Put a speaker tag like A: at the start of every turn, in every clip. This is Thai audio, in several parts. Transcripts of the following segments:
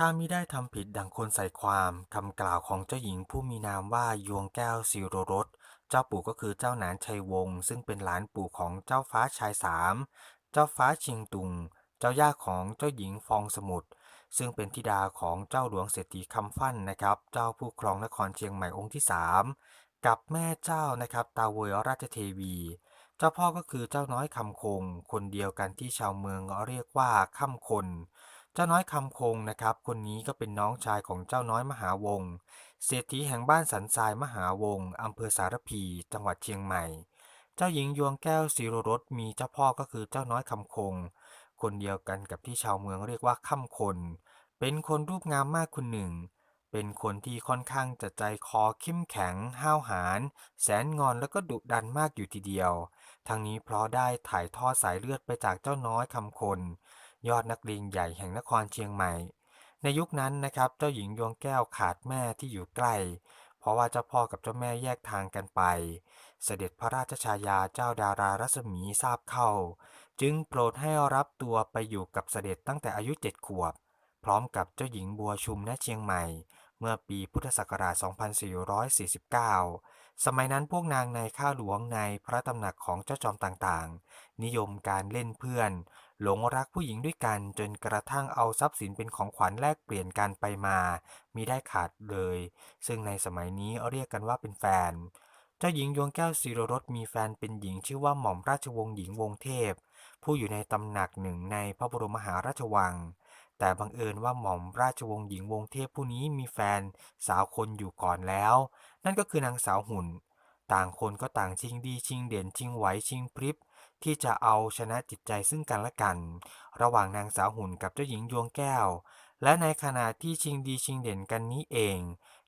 A: ข้ามิได้ทำผิดดังคนใส่ความคำกล่าวของเจ้าหญิงผู้มีนามว่ายวงแก้วสิโรรส เจ้าปู่ก็คือเจ้าหนานชัยวงศ์ซึ่งเป็นหลานปู่ของเจ้าฟ้าชายสาม เจ้าฟ้าชิงตุง เจ้าย่าของเจ้าหญิงฟองสมุทรซึ่งเป็นธิดาของเจ้าหลวงเศรษฐีคำฟั่นนะครับ เจ้าผู้ครองนครเชียงใหม่องค์ที่สามกับแม่เจ้านะครับตาเวยราชเทวี เจ้าพ่อก็คือเจ้าน้อยคำคง คนเดียวกันที่ชาวเมืองเรียกว่าคำคน เจ้าน้อยคำคงนะครับ คนนี้ก็เป็นน้องชายของเจ้าน้อยมหาวงศ์เศรษฐีแห่งบ้านสันทรายมหาวงศ์อำเภอสารพี จังหวัดเชียงใหม่ เจ้าหญิงยวงแก้วสีโรรสมีเจ้าพ่อก็คือเจ้าน้อยคำคง คนเดียวกันกับที่ชาวเมืองเรียกว่าค่ำคน เป็นคนรูปงามมากคนหนึ่ง เป็นคนที่ค่อนข้างจะใจคอเข้มแข็ง ห้าวหาญแสนงอนแล้วก็ดุดันมากอยู่ทีเดียว ทั้งนี้เพราะได้ถ่ายทอดสายเลือดไปจากเจ้าน้อยคำคน ยอดนักเลงใหญ่แห่งนครเชียงใหม่ ในยุคนั้นนะครับเจ้าหญิงยวงแก้วขาดแม่ที่อยู่ใกล้ เพราะว่าเจ้าพ่อกับเจ้าแม่แยกทางกันไป เสด็จพระราชชายาเจ้าดารารัศมีทราบเข้า จึงโปรดให้รับตัวไปอยู่กับเสด็จตั้งแต่อายุเจ็ดขวบ พร้อมกับเจ้าหญิงบัวชุมณเชียงใหม่เมื่อปีพุทธศักราช 2449 สมัยนั้นพวกนางในข้าหลวงในพระตำหนักของเจ้าจอมต่างๆ นิยมการเล่นเพื่อน หลงรักผู้หญิงด้วยกันจนกระทั่งเอาทรัพย์สินเป็นของขวัญแลกเปลี่ยนกันไปมามีได้ขาดเลย ซึ่งในสมัยนี้เรียกกันว่าเป็นแฟน เจ้าหญิงยวงแก้วสีรรสมีแฟนเป็นหญิงชื่อว่าหม่อมราชวงศ์หญิงวงเทพ ผู้อยู่ในตำหนักหนึ่งในพระบรมมหาราชวัง แต่บังเอิญว่าหม่อมราชวงศ์หญิงวงเทพผู้นี้มีแฟนสาวคนอยู่ก่อนแล้ว นั่นก็คือนางสาวหุ่น ต่างคนก็ต่างชิงดีชิงเด่นชิงไหวชิงพริบ ที่จะเอาชนะจิตใจซึ่งกันและกัน ระหว่างนางสาวหุ่นกับเจ้าหญิงยวงแก้ว และในขณะที่ชิงดีชิงเด่นกันนี้เอง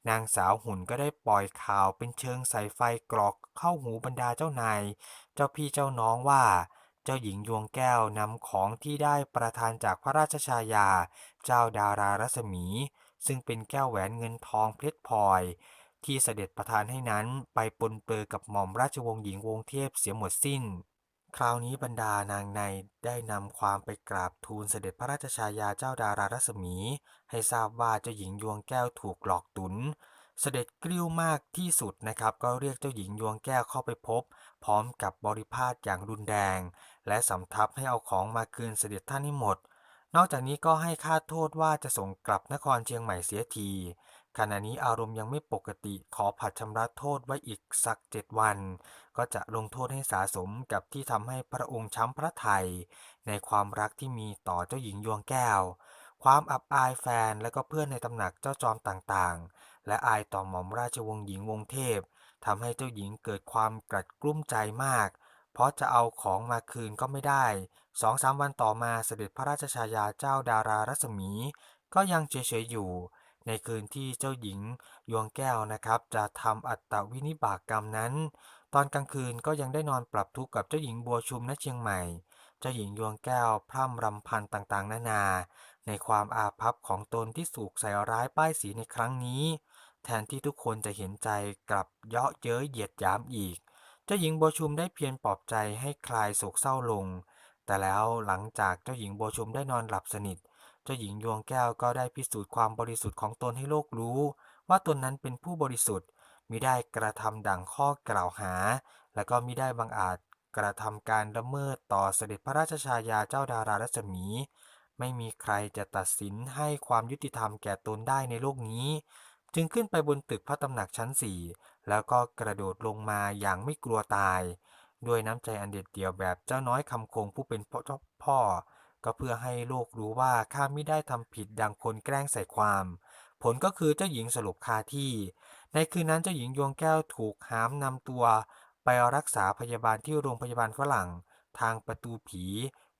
A: นางสาวหุ่นก็ได้ปล่อยข่าวเป็นเชิงใส่ไฟกรอกเข้าหูบรรดาเจ้านาย เจ้าพี่เจ้าน้องว่าเจ้าหญิงยวงแก้วนำของที่ได้ประทานจากพระราชชายา เจ้าดารารัศมี ซึ่งเป็นแก้วแหวนเงินทองเพชรพลอย ที่เสด็จประทานให้นั้นไปปนเปื้อกับหม่อมราชวงศ์หญิงวงเทพเสียหมดสิ้น คราวนี้บรรดานางในได้นำความไปกราบทูลเสด็จพระราชชายาเจ้าดารารัศมี ให้ทราบว่าเจ้าหญิงยวงแก้วถูกหลอกตุน เสด็จกริ้วมากที่สุดนะครับ ก็เรียกเจ้าหญิงยวงแก้วเข้าไปพบ พร้อมกับบริพาทอย่างรุนแรง และสำทับให้เอาของมาคืนเสด็จท่านให้หมด นอกจากนี้ก็ให้ค่าโทษว่าจะส่งกลับนครเชียงใหม่เสียที ขณะนี้อารมณ์ยังไม่ปกติขอผัดชำระโทษไว้อีกสักเจ็ดวัน ก็จะลงโทษให้สาสมกับที่ทำให้พระองค์ช้ำพระทัยในความรักที่มีต่อเจ้าหญิงยวงแก้ว ความอับอายแฟนและก็เพื่อนในตำหนักเจ้าจอมต่างๆ และอายต่อหม่อมราชวงศ์หญิงวงเทพทำให้เจ้าหญิงเกิดความกลัดกลุ้มใจมาก เพราะจะเอาของมาคืนก็ไม่ได้สองสามวันต่อมาเสด็จพระราชชายาเจ้าดารารัศมี ก็ยังเฉยๆอยู่ ในคืนที่เจ้าหญิงยวงแก้วนะครับ จะทำอัตตวินิบากกรรมนั้น ตอนกลางคืนก็ยังได้นอนปรับทุกข์กับเจ้าหญิงบัวชุมณเชียงใหม่ เจ้าหญิงยวงแก้วพร่ำรำพันต่างๆ นานา ในความอาภัพของตนที่สูกใส่ร้ายป้ายสีในครั้งนี้ แทนที่ทุกคนจะเห็นใจกลับเยาะเย้ยเหยียดหยามอีก เจ้าหญิงบัวชุมได้เพียงปลอบใจให้คลายโศกเศร้าลง แต่แล้วหลังจากเจ้าหญิงบัวชุมได้นอนหลับสนิท เจ้าหญิงยวงแก้วก็ได้พิสูจน์ความบริสุทธิ์ของตนให้โลกรู้ ว่าตนนั้นเป็นผู้บริสุทธิ์มิได้กระทำดังข้อกล่าวหา และก็มิได้บังอาจกระทำการละเมิดต่อเสด็จพระราชชายาเจ้าดารารัศมี ไม่มีใครจะตัดสินให้ความยุติธรรมแก่ตนได้ในโลกนี้ จึงขึ้นไปบนตึกพระตำหนักชั้นสี่แล้วก็กระโดดลงมาอย่างไม่กลัวตาย ด้วยน้ำใจอันเด็ดเดี่ยวแบบเจ้าน้อยคำคงผู้เป็นพ่อพ่อ ก็เพื่อให้โลกรู้ว่าข้าไม่ได้ทำผิดดังคนแกล้งใส่ความ ผลก็คือเจ้าหญิงสลบคาที่ ในคืนนั้นเจ้าหญิงยวงแก้วถูกหามนำตัว ไปรักษาพยาบาลที่โรงพยาบาลฝรั่ง ทางประตูผี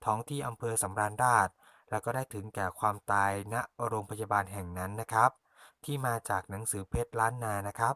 A: ท้องที่อำเภอสำราญราชแล้วก็ได้ถึงแก่ความตายณโรงพยาบาลแห่งนั้นนะครับ ที่มาจากหนังสือเพชรล้านนานะครับ